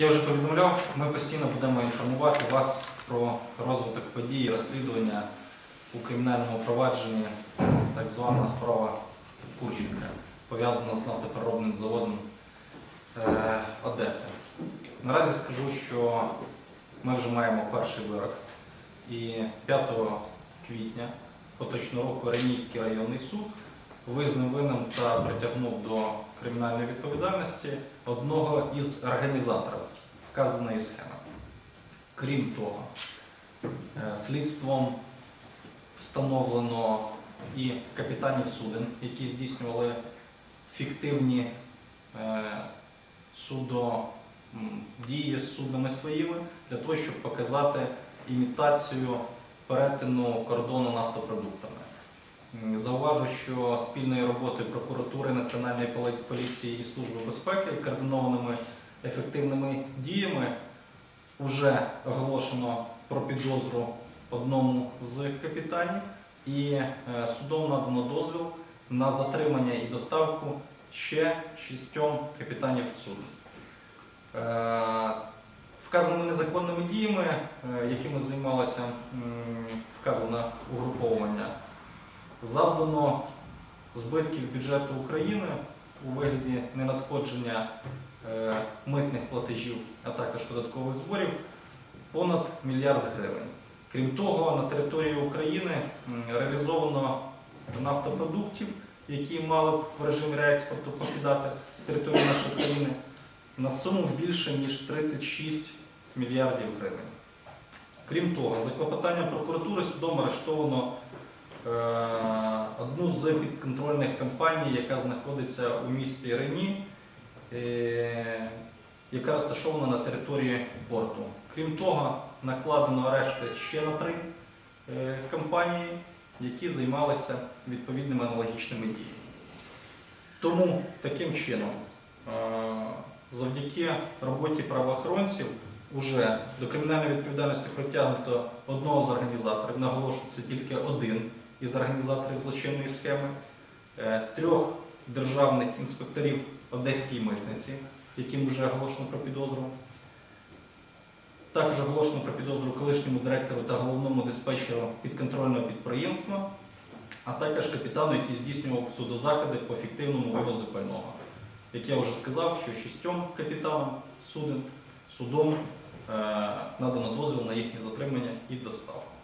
Я вже повідомляв, ми постійно будемо інформувати вас про розвиток подій розслідування у кримінальному провадженні, так звана справа Курченка, пов'язана з нафтопереробним заводом е, Одеси. Наразі скажу, що ми вже маємо перший вирок. І 5 квітня поточного року Ренійський районний суд визнав винним та притягнув до кримінальної відповідальності одного із організаторів вказаної схеми. Крім того, е, слідством встановлено і капітанів суден, які здійснювали фіктивні е, судо, дії з суднами своїми для того, щоб показати імітацію перетину кордону нафтопродуктами. Зауважу, що спільної роботи прокуратури, Національної поліції і Служби безпеки координованими ефективними діями вже оголошено про підозру одному з капітанів, і е, судом надано дозвіл на затримання і доставку ще шістьом капітанів суду. Е, Вказаними незаконними діями, е, якими займалося вказане угруповання, завдано збитків бюджету України у вигляді ненадходження е, митних платежів, а також податкових зборів понад мільярд гривень. Крім того, на території України реалізовано нафтопродуктів, які мали б в режимі реекспорту покидати територію нашої країни, на суму більше ніж 36 мільярдів гривень. Крім того, за клопотанням прокуратури судом арештовано е, одну з підконтрольних компаній, яка знаходиться у місті Рені, е, яка розташована на території порту. Крім того, накладено арешти ще на три е, компанії, які займалися відповідними аналогічними діями. Тому таким чином, е, завдяки роботі правоохоронців, уже до кримінальної відповідальності притягнуто одного з організаторів, наголошую, це тільки один із організаторів злочинної схеми, е, трьох державних інспекторів Одеської митниці, яким вже оголошено про підозру. Також оголошено про підозру колишньому директору та головному диспетчеру підконтрольного підприємства, а також капітану, який здійснював судозаходи по фіктивному вивозу пального. Як я вже сказав, що шістьом капітанам суден судом е, надано дозвіл на їхнє затримання і доставку.